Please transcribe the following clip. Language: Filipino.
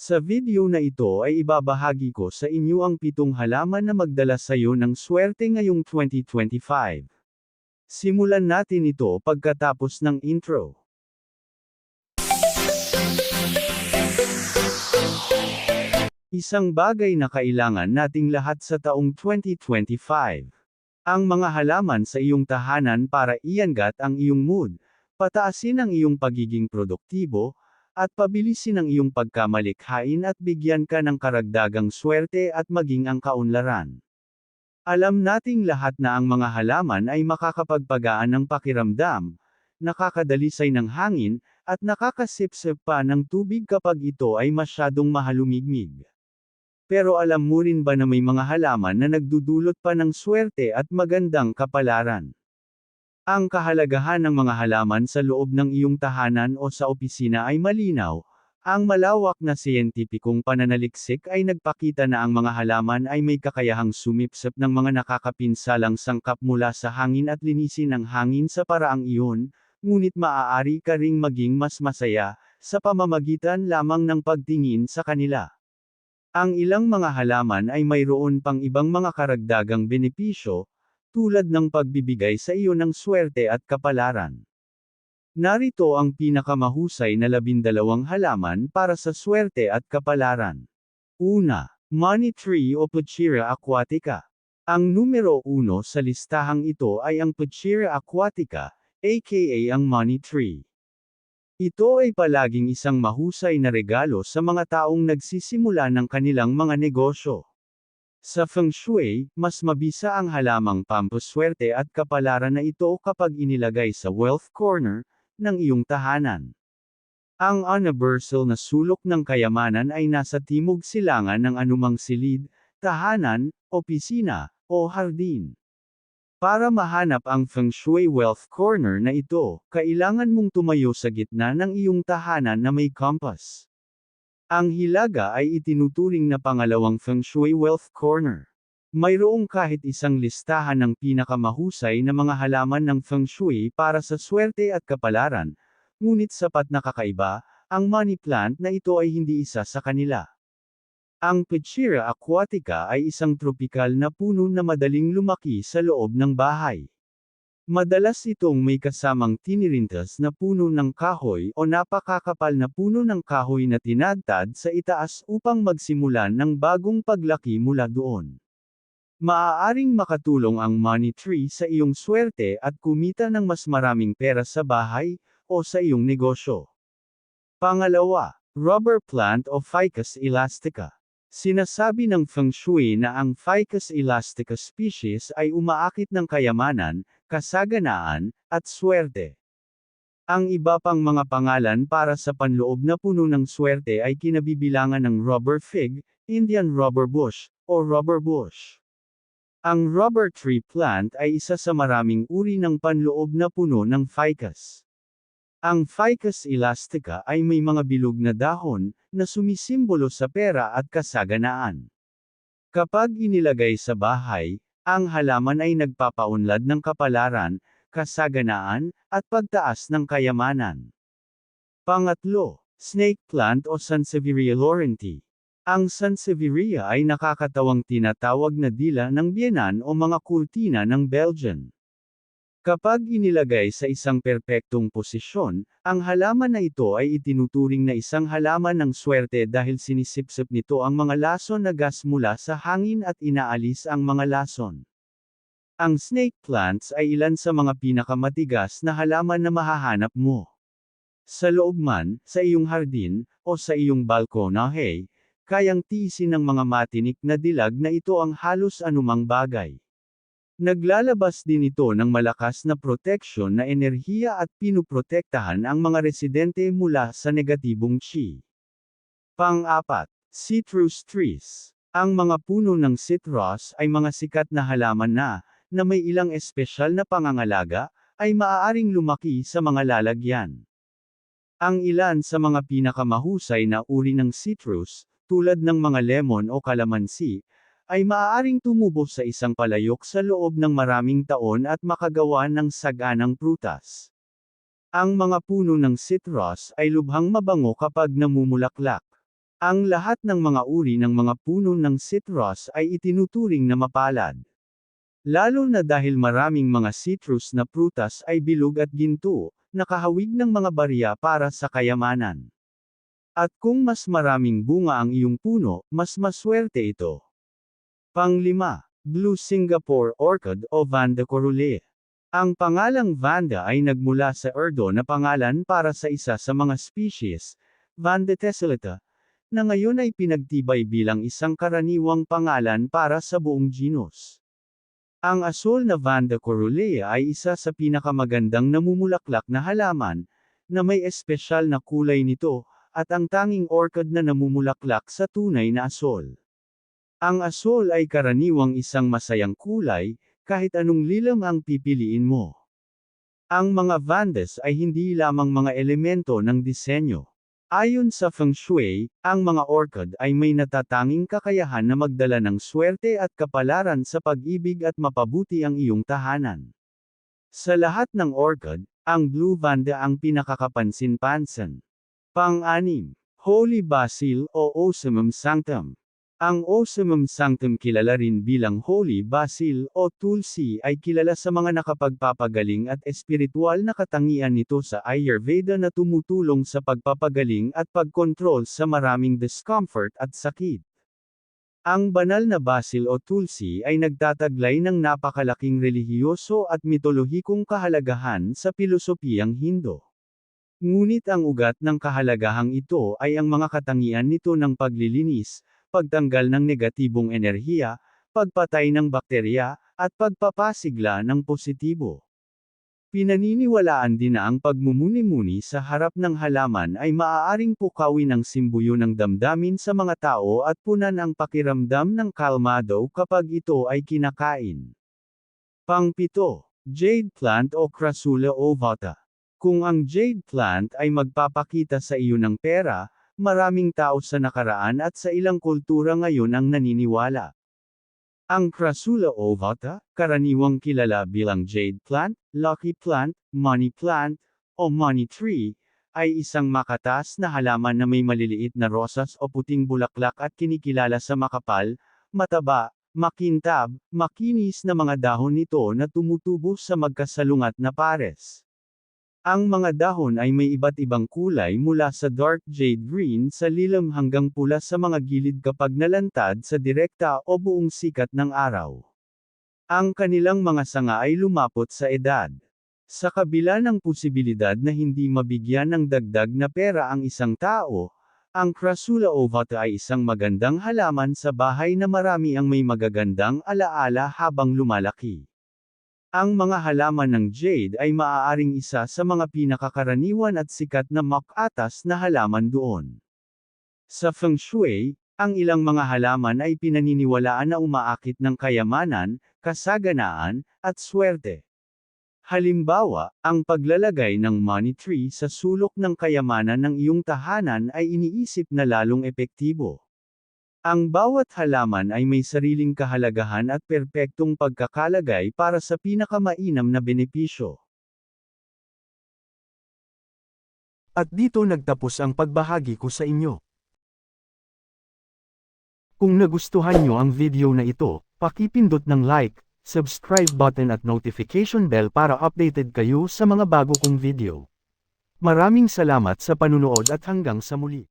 Sa video na ito ay ibabahagi ko sa inyo ang pitong halaman na magdala sa iyo ng swerte ngayong 2025. Simulan natin ito pagkatapos ng intro. Isang bagay na kailangan nating lahat sa taong 2025. Ang mga halaman sa iyong tahanan para iangat ang iyong mood, pataasin ang iyong pagiging produktibo, at pabilisin ang iyong pagkamalikhain at bigyan ka ng karagdagang swerte at maging ang kaunlaran. Alam nating lahat na ang mga halaman ay makakapagpagaan ng pakiramdam, nakakadalisay ng hangin, at nakakasipsip pa ng tubig kapag ito ay masyadong mahalumigmig. Pero alam mo rin ba na may mga halaman na nagdudulot pa ng swerte at magandang kapalaran? Ang kahalagahan ng mga halaman sa loob ng iyong tahanan o sa opisina ay malinaw. Ang malawak na siyentipikong pananaliksik ay nagpakita na ang mga halaman ay may kakayahang sumipsip ng mga nakakapinsalang sangkap mula sa hangin at linisin ang hangin sa paraang iyon, ngunit maaari ka ring maging mas masaya, sa pamamagitan lamang ng pagtingin sa kanila. Ang ilang mga halaman ay mayroon pang ibang mga karagdagang benepisyo, tulad ng pagbibigay sa iyo ng swerte at kapalaran. Narito ang pinakamahusay na labindalawang halaman para sa swerte at kapalaran. Una, Money Tree o Pachira aquatica. Ang numero uno sa listahang ito ay ang Pachira aquatica, aka ang Money Tree. Ito ay palaging isang mahusay na regalo sa mga taong nagsisimula ng kanilang mga negosyo. Sa Feng Shui, mas mabisa ang halamang pampaswerte at kapalaran na ito kapag inilagay sa wealth corner ng iyong tahanan. Ang universal na sulok ng kayamanan ay nasa timog silangan ng anumang silid, tahanan, opisina, o hardin. Para mahanap ang Feng Shui Wealth Corner na ito, kailangan mong tumayo sa gitna ng iyong tahanan na may compass. Ang hilaga ay itinuturing na pangalawang Feng Shui Wealth Corner. Mayroong kahit isang listahan ng pinakamahusay na mga halaman ng Feng Shui para sa swerte at kapalaran, ngunit sapat na kakaiba, ang money plant na ito ay hindi isa sa kanila. Ang Pachira aquatica ay isang tropikal na puno na madaling lumaki sa loob ng bahay. Madalas itong may kasamang tinirintas na puno ng kahoy o napakakapal na puno ng kahoy na tinadtad sa itaas upang magsimulan ng bagong paglaki mula doon. Maaaring makatulong ang money tree sa iyong swerte at kumita ng mas maraming pera sa bahay o sa iyong negosyo. Pangalawa, rubber plant o Ficus elastica. Sinasabi ng Feng Shui na ang Ficus elastica species ay umaakit ng kayamanan, kasaganaan, at swerte. Ang iba pang mga pangalan para sa panloob na puno ng swerte ay kinabibilangan ng rubber fig, Indian rubber bush, o rubber bush. Ang rubber tree plant ay isa sa maraming uri ng panloob na puno ng ficus. Ang Ficus elastica ay may mga bilog na dahon, na sumisimbolo sa pera at kasaganaan. Kapag inilagay sa bahay, ang halaman ay nagpapaunlad ng kapalaran, kasaganaan, at pagtaas ng kayamanan. Pangatlo, snake plant o Sansevieria laurenti. Ang Sansevieria ay nakakatawang tinatawag na dila ng Bienan o mga kurtina ng Belgian. Kapag inilagay sa isang perpektong posisyon, ang halaman na ito ay itinuturing na isang halaman ng swerte dahil sinisipsip nito ang mga lason na gas mula sa hangin at inaalis ang mga lason. Ang snake plants ay ilan sa mga pinakamatigas na halaman na mahahanap mo. Sa loob man, sa iyong hardin, o sa iyong balkonahe, kayang tiisin ng mga matinik na dilag na ito ang halos anumang bagay. Naglalabas din ito ng malakas na proteksyon na enerhiya at pinuprotektahan ang mga residente mula sa negatibong chi. Pang-apat, citrus trees. Ang mga puno ng citrus ay mga sikat na halaman na, na may ilang espesyal na pangangalaga, ay maaaring lumaki sa mga lalagyan. Ang ilan sa mga pinakamahusay na uri ng citrus, tulad ng mga lemon o kalamansi, ay maaaring tumubo sa isang palayok sa loob ng maraming taon at makagawa ng saganang prutas. Ang mga puno ng citrus ay lubhang mabango kapag namumulaklak. Ang lahat ng mga uri ng mga puno ng citrus ay itinuturing na mapalad. Lalo na dahil maraming mga citrus na prutas ay bilog at ginto, nakahawig ng mga barya para sa kayamanan. At kung mas maraming bunga ang iyong puno, mas maswerte ito. Panglima, Blue Singapore Orchid o Vanda Corolea. Ang pangalang Vanda ay nagmula sa Urdo na pangalan para sa isa sa mga species, Vanda tessellata, na ngayon ay pinagtibay bilang isang karaniwang pangalan para sa buong genus. Ang asol na Vanda corolea ay isa sa pinakamagandang namumulaklak na halaman, na may espesyal na kulay nito, at ang tanging orchid na namumulaklak sa tunay na asol. Ang asol ay karaniwang isang masayang kulay, kahit anong lilam ang pipiliin mo. Ang mga vandas ay hindi lamang mga elemento ng disenyo. Ayon sa Feng Shui, ang mga orchid ay may natatanging kakayahan na magdala ng swerte at kapalaran sa pag-ibig at mapabuti ang iyong tahanan. Sa lahat ng orchid, ang Blue Vanda ang pinakakapansin-pansin. Pang-anim, Holy Basil o Ocimum Sanctum. Ang Ocimum Sanctum kilala rin bilang Holy Basil o Tulsi ay kilala sa mga nakapagpapagaling at espiritual na katangian nito sa Ayurveda na tumutulong sa pagpapagaling at pagkontrol sa maraming discomfort at sakit. Ang banal na basil o tulsi ay nagtataglay ng napakalaking relihiyoso at mitolohikong kahalagahan sa pilosopiyang Hindo. Ngunit ang ugat ng kahalagahang ito ay ang mga katangian nito ng paglilinis, pagtanggal ng negatibong enerhiya, pagpatay ng bakterya, at pagpapasigla ng positibo. Pinaniniwalaan din na ang pagmumuni-muni sa harap ng halaman ay maaaring pukawin ang simbuyo ng damdamin sa mga tao at punan ang pakiramdam ng kalmado kapag ito ay kinakain. Pangpito, Jade plant o Crassula ovata. Kung ang jade plant ay magpapakita sa iyo ng pera, maraming tao sa nakaraan at sa ilang kultura ngayon ang naniniwala. Ang Crassula ovata, karaniwang kilala bilang jade plant, lucky plant, money plant, o money tree, ay isang makatas na halaman na may maliliit na rosas o puting bulaklak at kinikilala sa makapal, mataba, makintab, makinis na mga dahon nito na tumutubo sa magkasalungat na pares. Ang mga dahon ay may iba't ibang kulay mula sa dark jade green sa lilam hanggang pula sa mga gilid kapag nalantad sa direkta o buong sikat ng araw. Ang kanilang mga sanga ay lumapot sa edad. Sa kabila ng posibilidad na hindi mabigyan ng dagdag na pera ang isang tao, ang Crassula ovata ay isang magandang halaman sa bahay na marami ang may magagandang alaala habang lumalaki. Ang mga halaman ng jade ay maaaring isa sa mga pinakakaraniwan at sikat na makatas na halaman doon. Sa Feng Shui, ang ilang mga halaman ay pinaniniwalaan na umaakit ng kayamanan, kasaganaan, at swerte. Halimbawa, ang paglalagay ng money tree sa sulok ng kayamanan ng iyong tahanan ay iniisip na lalong epektibo. Ang bawat halaman ay may sariling kahalagahan at perpektong pagkakalagay para sa pinakamainam na benepisyo. At dito nagtapos ang pagbahagi ko sa inyo. Kung nagustuhan nyo ang video na ito, pakipindot ng like, subscribe button at notification bell para updated kayo sa mga bago kong video. Maraming salamat sa panunood at hanggang sa muli.